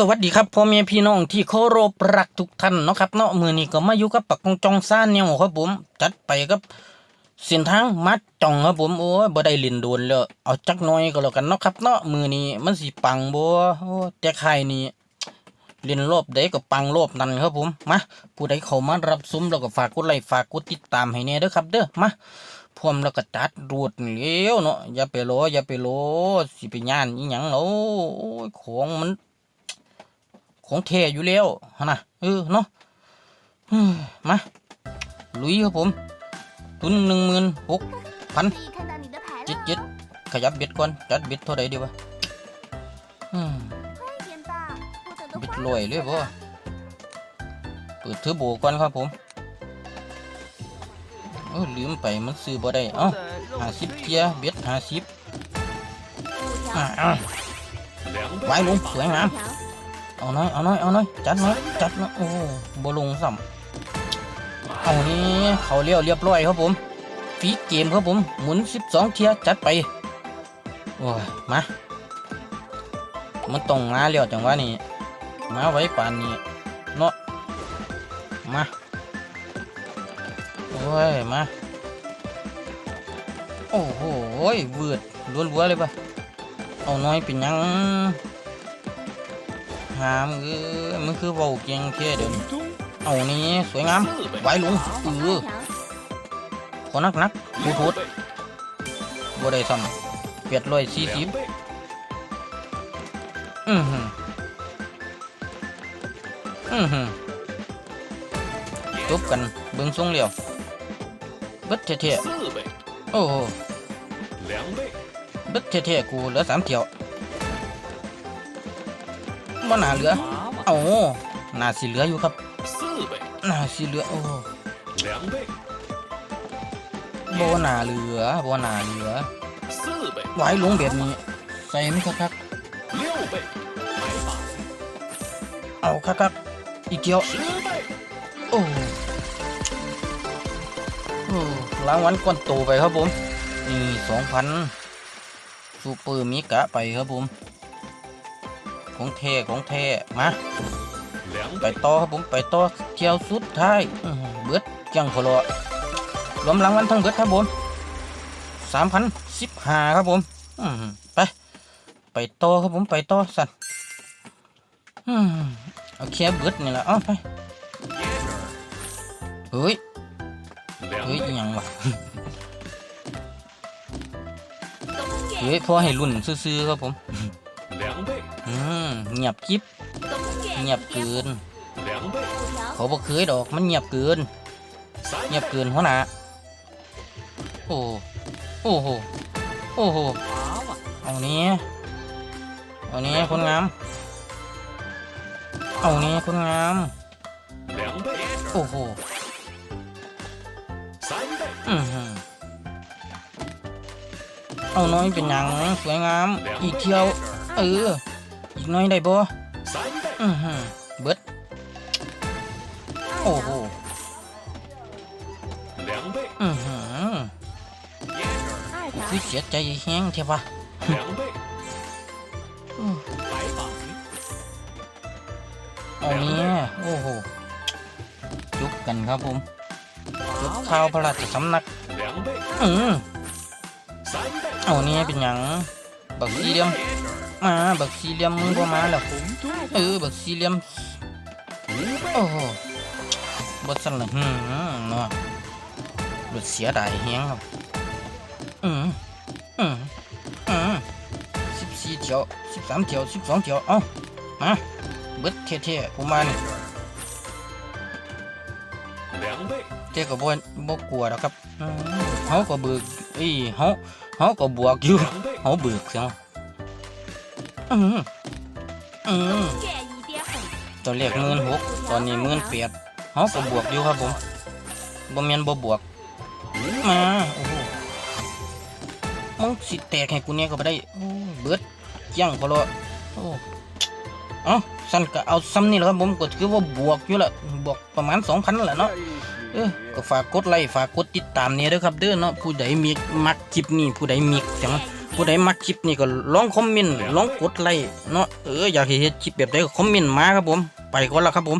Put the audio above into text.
สวัสดีครับพ่อแม่พี่น้องที่เคารพรักทุกท่านเนาะครับเนาะมือนี้ก็มาอยู่กับปักกงจองซ่านเนี่ยครับผมจัดไปกับเส้นทางมัดจ่องครับผมโอ้ยบ่ได้ลินโดนเลยเอาจักน้อยก็แล้วกันเนาะครับเนาะมือนี้มันสิปังบ่โอ้แต่ใครนี่เล่นรอบใดก็ปังรอบนั้นครับผมมาผู้ใดเข้ามารับชมแล้วก็ฝากกดไลค์ฝากกดติดตามให้แน่เด้อครับ เด้อมาพร้อมแล้วก็จัดรูดเลี้ยวเนาะอย่าไปรออย่าไปรอสิไปย่านอีหยังเนาะโอ้ยของมัน ของเทอยู่แล้วฮะนะเออเนาะมาลุยครับผม ทุนหนึ่งหมื่นหกพันเจ็ดเจ็ดขยับเบ็ดก่อน จัดเบ็ดเท่าไรดีวะเบ็ดลอยเลยบ่เปิดเทอร์โบก่อนครับผมลืมไปมันซื้อบ่ได้ เอ้าห้าสิบเทียเบ็ดหาสิบไว้ลงสวยงาม เอาน้อยเอาน้อยเอาน้อยจัดน้อยจัดน้อยโอ้โหบลงซ้ำเอานี้เขาเลี้ยวเรียบร้อยครับผมฟีดเกมครับผม หมุน 12 เทียจัดไปโอ้ยมามันต้องมาเลี้ยวจังวะนี้มาไว้ป่านนี้เนาะมาโอ้ยมาโอ้โหเบืดล้วนๆเลยปะเอาน้อยเป็นยัง หามเอ้มันคือเบาเกียงเท่เดินเอานี้สวยงามไว้ลุงเออขอนักนักพูดพูดบได้ซ้ำเปียดลอยซีซีอือหืออือหือจบกันเบิ้งทรงเหลี่ยวเบิดเท่ๆโอ้โหเบิดเท่ๆกูเหลือสามเที่ยว บ่หนาเหลือโอ้หนาสีเหลืออยู่ครับหนาสีเหลือโอ้บ่หนาเหลือบ่หนาเหลือไว้ลงแบบนี้ใส่ไม่ครับเอาครับครับอีกเกี้ยวโอ้ล้างวันก้อนโตไปครับผมนี่สองพันซูเปอร์มิกะไปครับผม ของเทของเทมาไปต่อครับผมไปต่อเที่ยวสุดท้ายเบิดจังพลอรวมรางวัลทั้งเบิดครับผมสามพันสิบห้าครับผมไปไปต่อครับผมไปต่อสัตว์เอาเคลียร์เบิดนี่แหละอ้าไปเฮ้ยเฮ้ยยังวะเฮ้ยพอให้รุ่นซื้อๆครับผม เงียบกิบเงียบเกินเขาบอกเคยดอกมันเงียบเกิน เงียบเกินหัวหน้าโอ้โอ้โหโอ้โหเอานี้เอานี้คนงามเอานี้คนงามโอ้โหเอาน้อยเป็นอย่างสวยงามอีกเที่ยวเออ น้อยได้บ่อือฮึเบิดโอ้โหอือหืคือเสียใจแห้งเทปะเอาเนี่ยโอ้โหจุกกันครับผมจุกข้าวพระราชสำนักอือเอาเนี่ยเป็นอย่างบักดีเดียม มาบักซีเลี่ยมมึงก็มาแล้วเออบักซีเลี่ยมโอ้โหบดสันเลยฮึมนะหลุดเสียดายเฮียงครับอืมอืมอืมสิบสี่เถียวสิบสามเถียวสิบสองเถียวเอ้ามาเบิดเท่ๆกูมานี่เจ๊ก็บ่บ่กลัวแล้วครับเขาก็เบิกอีเขาเขาก็บวกอยู่เขาเบิกเสียง เออเออตัวเลขหมื่นหกตอนนี้หมื่นเปียดเขาก็บวกอยู่ครับผมบ่แมนบบวก มาโอ้โหมึงสิแตกให้กูเนี่ยก็ไปได้เบิดยั่งพอละโอ้เอ้สั้นก็เอาซ้ำนี่แหละครับผมก็คือว่าบวกอยู่ละบวกประมาณสองพันแหละเนาะเออก็ฝากกดไลค์ฝากกดติดตามเนี่ยด้วยครับเด้อเนาะผู้ใดมีมักคลิปนี้ผู้ใดมีจัง ผู้ใดมักคลิปนี้ก็ลองคอมเมนต์ลองกดไลค์เนาะเอออยากให้เฮ็ดคลิปแบบใดก็คอมเมนต์มาครับผม ไปก่อนแล้วครับผม